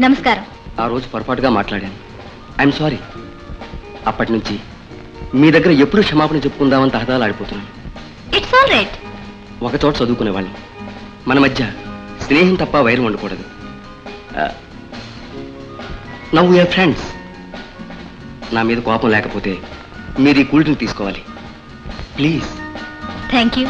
నమస్కారం. ఆ రోజు పొరపాటుగా మాట్లాడాను. ఐఎమ్ సారీ అప్పటి నుంచి మీ దగ్గర ఎప్పుడు క్షమాపణ చెప్పుకుందామని తహదాలు ఆడిపోతున్నాను. ఇట్స్ ఆల్ రైట్ ఒక చోట చదువుకునేవాళ్ళం. మన మధ్య స్నేహం తప్ప వైరం ఉండకూడదు. నవ్ వీఆర్ ఫ్రెండ్స్ నా మీద కోపం లేకపోతే మీరు ఈ కూల్ డ్రింక్ తీసుకోవాలి. Please thank you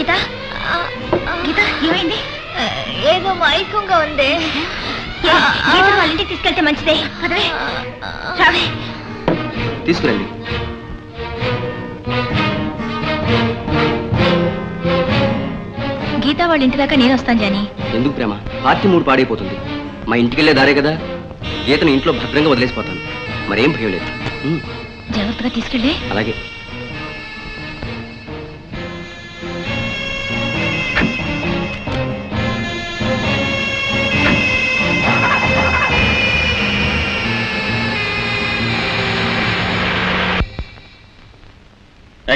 Geetha? Geetha ఏమైంది? ఏదో మైకంగా ఉంది. గీత వాళ్ళ ఇంటికి తీసుకెళ్తే మంచిదే. పదవే. రావే. తీసుకురండి. గీత వాళ్ళ ఇంటి దాకా నేను వస్తాను జాని. ఎందుకు ప్రేమ? పార్టీ మూడు పాడైపోతుంది. మా ఇంటికి వెళ్ళే దారే కదా. గీతను ఇంట్లో భద్రంగా వదిలేసిపోతాను. మరేం భయం లేదు. జాగ్రత్తగా తీసుకెళ్ళి. అలాగే.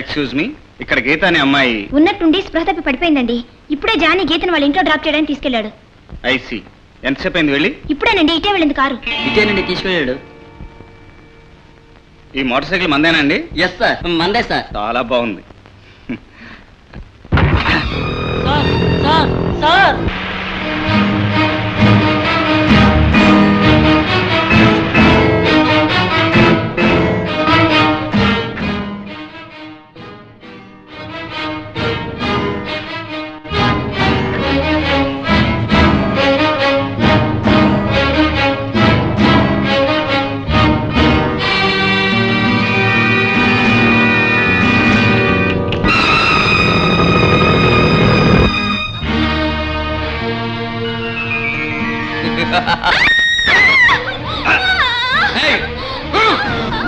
ఎక్స్క్యూజ్ మీ ఇక్కడ గీత అనే అమ్మాయి ఉన్నట్టుండి స్పృహ తప్పి పడిపోయిందండి. ఇప్పుడే జానీ గీతను వాళ్ళ ఇంట్లో డ్రాప్ చేయడానికి తీసుకెళ్ళాడు ఐసి ఎంతసేపు అయింది వెళ్ళి? ఇప్పుడేనండి ఇటే వెళ్ళింది కారు. ఇదేనండి తీసుకెళ్ళాడు. ఈ మోటార్ సైకిల్ మందేనండి ఎస్ సార్ మందే సార్ చాలా బాగుంది.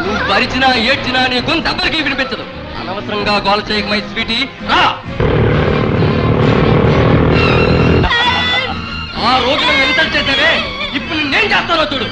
నువ్వు పరిచినా ఏడ్చినా నీ గొంతు ఎవరికి వినిపించదు. అనవసరంగా గోల చేయకమై స్వీటీ. రా! ఆ రోజులను ఎంత చేసావే ఇప్పుడు నేను చేస్తానో చూడు.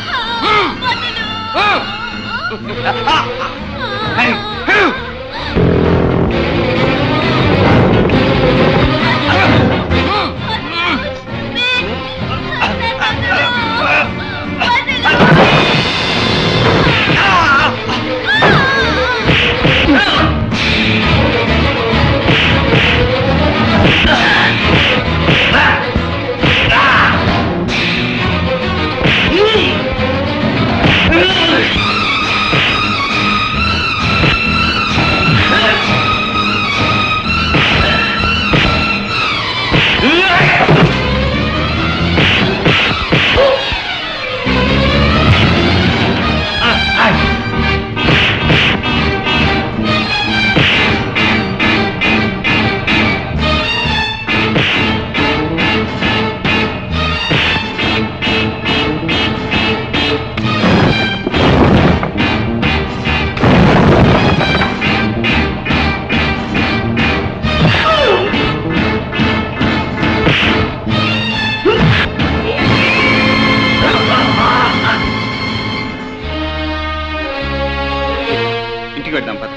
ఇంటికి వెళ్దాం పద.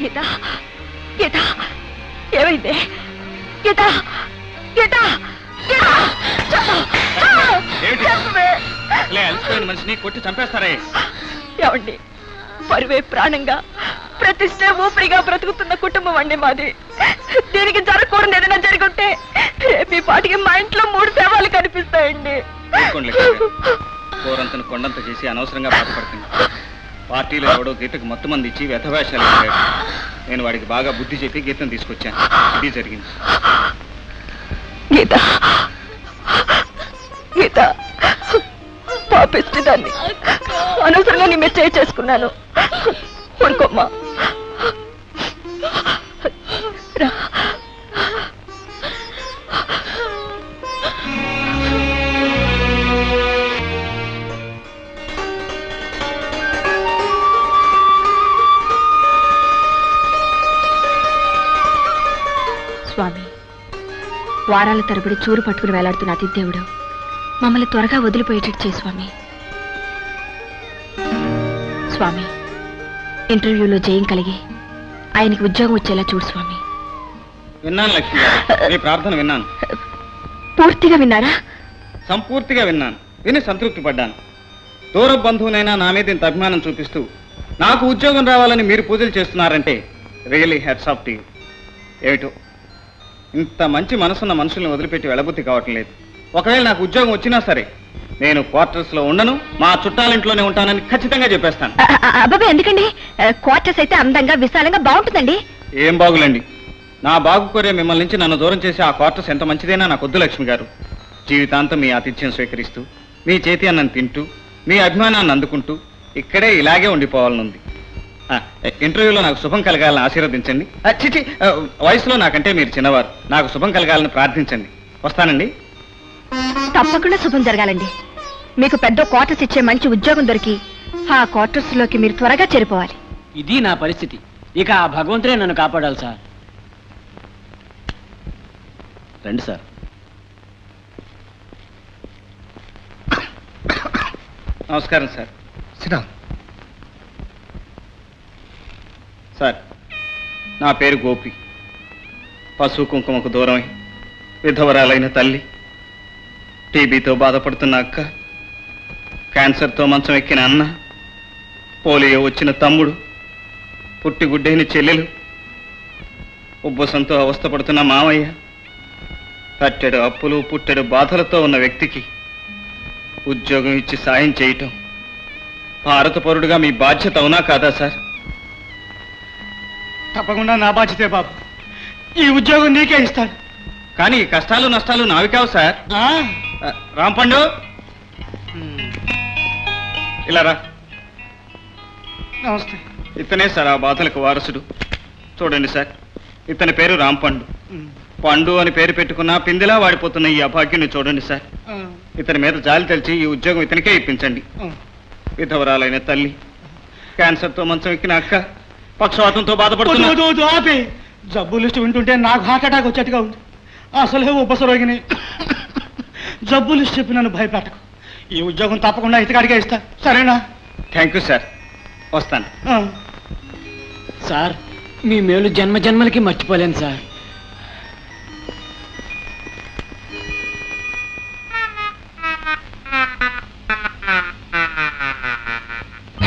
గీత గీత ఏమైంది? మనిషిని కొట్టి చంపేస్తారే? ఏమండి పరువే ప్రాణంగా ప్రతిష్ట ఊపిరిగా బ్రతుకుతున్న కుటుంబం అండి మాది. దీనికి జరగకూడదు ఏదైనా జరుగుంటే రేపు పాటికి మా ఇంట్లో మూడు శవాలు కనిపిస్తాయండి. కూరంతను కొండంత చేసి అనవసరంగా బాధపడుతుంది. పార్టీలో ఎవడో గీతకు మొత్తం మంది ఇచ్చి వ్యధవేషాలు. నేను వాడికి బాగా బుద్ధి చెప్పి గీతం తీసుకొచ్చాను. ఇది జరిగింది. గీత. పిచ్చిదాన్ని అనవసరంగా నీ మీద చేయి చేసుకున్నాను. పడుకోమ్మా. స్వామి. వారాల తరబడి చూరు పట్టుకుని వేలాడుతున్న అతి దేవుడు మమ్మల్ని త్వరగా వదిలిపోయేటట్టు చేయి స్వామి. స్వామి ఇంటర్వ్యూలో జయం కలిగి ఆయనకి ఉద్యోగం వచ్చేలా చూడు స్వామి. విన్నాను లక్ష్మి మీ ప్రార్థన విన్నాను. పూర్తిగా విన్నారా? సంపూర్తిగా విన్నాను. విని సంతృప్తి పడ్డాను. దూర బంధువునైనా నా మీద ఇంత అభిమానం చూపిస్తూ నాకు ఉద్యోగం రావాలని మీరు పూజలు చేస్తున్నారంటే రియలీ హెడ్స్ ఆఫ్ టీ ఏమిటో? ఇంత మంచి మనసున్న మనుషుల్ని వదిలిపెట్టి వెళ్ళబుద్ధి కావటం లేదు ఒకవేళ నాకు ఉద్యోగం వచ్చినా సరే నేను క్వార్టర్స్లో ఉండను మా చుట్టాలింట్లోనే ఉంటానని ఖచ్చితంగా చెప్పేస్తాను. అబ్బాబా ఎందుకండి? క్వార్టర్స్ అయితే అందంగా విశాలంగా బాగుంటుందండి. ఏం బాగులండి. నా బాగు కోరే మిమ్మల్ని నుంచి నన్ను దూరం చేసి ఆ క్వార్టర్స్ ఎంత మంచిదైనా నాకు వద్దు లక్ష్మి గారు. జీవితాంతం మీ ఆతిథ్యం స్వీకరిస్తూ మీ చేతి అన్నం తింటూ మీ అభిమానాన్ని అందుకుంటూ ఇక్కడే ఇలాగే ఉండిపోవాలనుంది. ఇంటర్వ్యూలో నాకు శుభం కలగాలని ఆశీర్వదించండి. చిచి వయసులో నాకంటే మీరు చిన్నవారు. నాకు శుభం కలగాలని ప్రార్థించండి. వస్తానండి? తప్పకుండా శుభం జరగాలండి. మీకు పెద్ద క్వార్టర్స్ ఇచ్చే మంచి ఉద్యోగం దొరికి ఆ క్వార్టర్స్లోకి మీరు త్వరగా చేరిపోవాలి. ఇది నా పరిస్థితి. ఇక ఆ భగవంతుడే నన్ను కాపాడాలి సార్. రండి సార్. నమస్కారం సార్. సినా సార్ నా పేరు గోపి. పశు కుంకుమకు దూరమై విధవరాలైన తల్లి. టీబీతో బాధపడుతున్న అక్క క్యాన్సర్తో మంచం ఎక్కిన అన్న పోలియో వచ్చిన తమ్ముడు పుట్టిగుడ్డైన చెల్లెలు ఉబ్బసంతో అవస్థపడుతున్న మామయ్య కట్టెడు అప్పులు పుట్టెడు బాధలతో ఉన్న వ్యక్తికి ఉద్యోగం ఇచ్చి సాయం చేయటం. భారత పౌరుడుగా మీ బాధ్యత అవునా కాదా సార్? తప్పకుండా నా బాధ్యతే బాబు. ఈ ఉద్యోగం నీకే ఇస్తాను. కానీ కష్టాలు నష్టాలు నావి కావు సార్. రాంపండు. ఇలా రా. నమస్తే. ఇతనే సార్ ఆ బాధలకు వారసుడు. చూడండి సార్ ఇతని పేరు రాంపండు. పండు అని పేరు పెట్టుకున్న పిందిలా వాడిపోతున్న ఈ అభాగ్యుని చూడండి సార్. ఇతని మీద జాలి తెలిసి ఈ ఉద్యోగం ఇతనికే ఇప్పించండి. విధవరాలైన తల్లి క్యాన్సర్తో మంచం ఎక్కిన అక్క పక్షవాతంతో బాధపడుతున్న ఆపే. జబ్బు లిస్టు వింటుంటే నాకు హార్ట్ అటాక్ వచ్చేట్టుగా ఉంది. అసలే ఉపసరోగిని. జబ్బు లిస్ట్ చెప్పి నన్ను భయపెట్టకు. ఈ ఉద్యోగం తప్పకుండా ఇతగాడికే ఇస్తా. సరేనా? థ్యాంక్ యూ సార్ వస్తాను. సార్ మీ మేలు జన్మ జన్మలకి మర్చిపోలేను సార్.